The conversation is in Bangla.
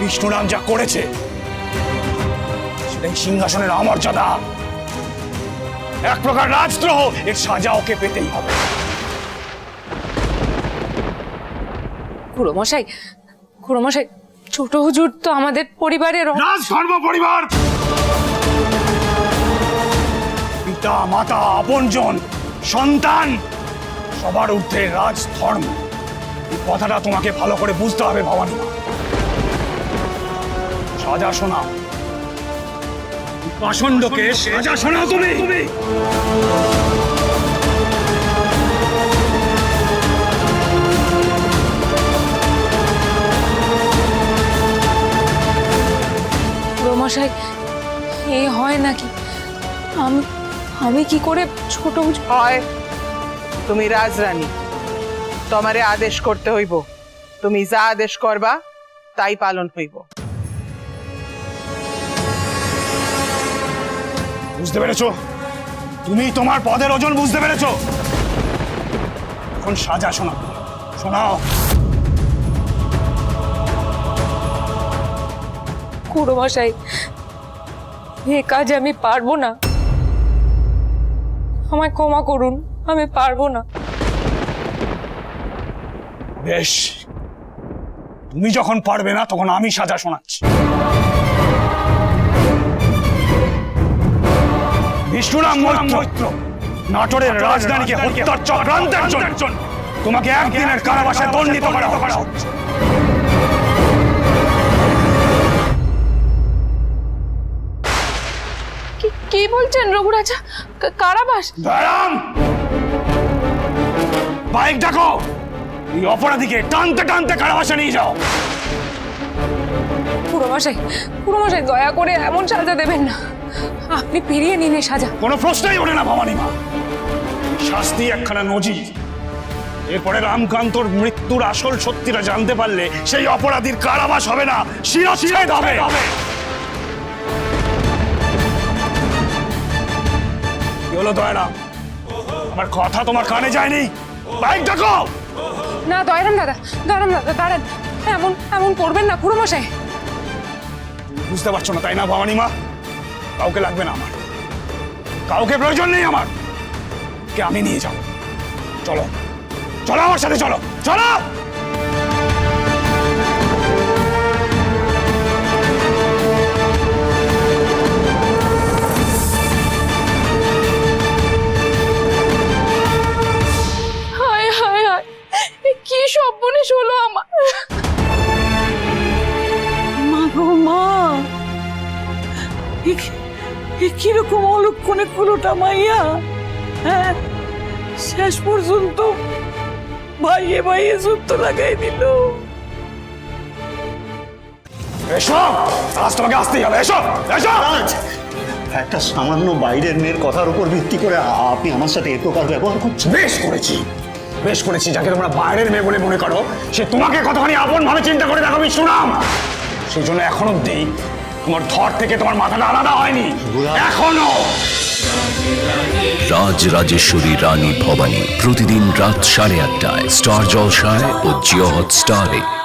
বিষ্ণুরাম যা করেছে। সেটাই সিংহাসনের অমর্যাদা এক প্রকার রাজদ্রোহ এর সাজা ওকে পেতেই হবে। খুড়োমশাই খুড়োমশাই ছোট হুজুর তো আমাদের পরিবারের অ- রাজধর্ম পরিবার! পিতা মাতা আপনজন সন্তান সবার ঊর্ধ্বে রাজধর্ম। এই কথাটা তোমাকে ভালো করে বুঝতে হবে ভবানী। মা সাজা শোনা। পাষণ্ডকে সাজা শোনাও তুমি। খুড়োমশাই এ হয় নাকি? আমি আমি কি করে ছোট হয়। তুমি রাজরানী তোমারে আদেশ করতে হইব। তুমি যা আদেশ করবা তাই পালন হইব। বুঝতে পেরেছ? তুমি তোমার পদের ওজন বুঝতে পেরেছ? এখন সাজা শোনাও শোনাও। খুড়োমশাই এ কাজ আমি পারব না। আমায় ক্ষমা করুন আমি পারব না। বেশ। তুমি যখন পারবে না তখন আমি সাজা শোনাচ্ছি। বিষ্ণুরাম মৈত্র। নাটোরের রাজধানীকে হত্যার চক্রান্তের জন্য তোমাকে একদিনের কারাবাসে দণ্ডিত করা হচ্ছে। কি- কি বলছেন রঘুরাজা? কারাবাস? দয়ারাম বাইক ডাকো! এই অপরাধীকে টানতে টানতে কারাবাসে নিয়ে যাও। খুড়োমশাই খুড়োমশাই দয়া করে এমন সাজা দেবেন না। আপনি ফিরিয়ে নিন এই সাজা। কোনো প্রশ্নই ওঠে না ভবানী মা। শাস্তি একখানা নজির। এরপরে রামকান্তর মৃত্যুর আসল সত্যিটা জানতে পারলে সেই অপরাধীর কারাবাস হবে না শিরচ্ছেদ হবে। কি হলো দয়রাম? আমার কথা তোমার কানে যায়নি? বাইক ডাকো না দয়ারাম দাদা দয়ারাম দাদা দাঁড়ান। এমন এমন করবেন না খুড়োমশাই বুঝতে পারছ না তাই না ভবানী মা কাউকে লাগবে না আমার। কাউকে প্রয়োজন নেই আমার। কে আমি নিয়ে যাব? চলো। চলো আমার সাথে, চলো। চলো! কীরকম অলক্ষণে কুলোটা মাইয়া? হ্যাঁ শেষ পর্যন্ত ভাইয়ে ভাইয়ে যুদ্ধ লাগাই দিল। এসো আজ তোমাকে আসতেই হবে। এসো এসো রাজ একটা সামান্য বাইরের মেয়ের কথার উপর ভিত্তি করে আপনি আমার সাথে এ প্রকার ব্যবহার করছেন? বেশ করেছি। বেশ করেছি যাকে তোমরা বাইরের মেয়ে বলে মনে করো। সে তোমাকে কতখানি আপন ভাবে চিন্তা করে দেখো বিষ্ণুরাম সেই জন্য এখন অব্দি তোমার ধর থেকে তোমার মাথাটা আলাদা হয়নি। এখনও। রাজ রাজেশ্বরী রানী ভবানী প্রতিদিন রাত সাড়ে আটটায় স্টার জলসায় ও জিওহট স্টারে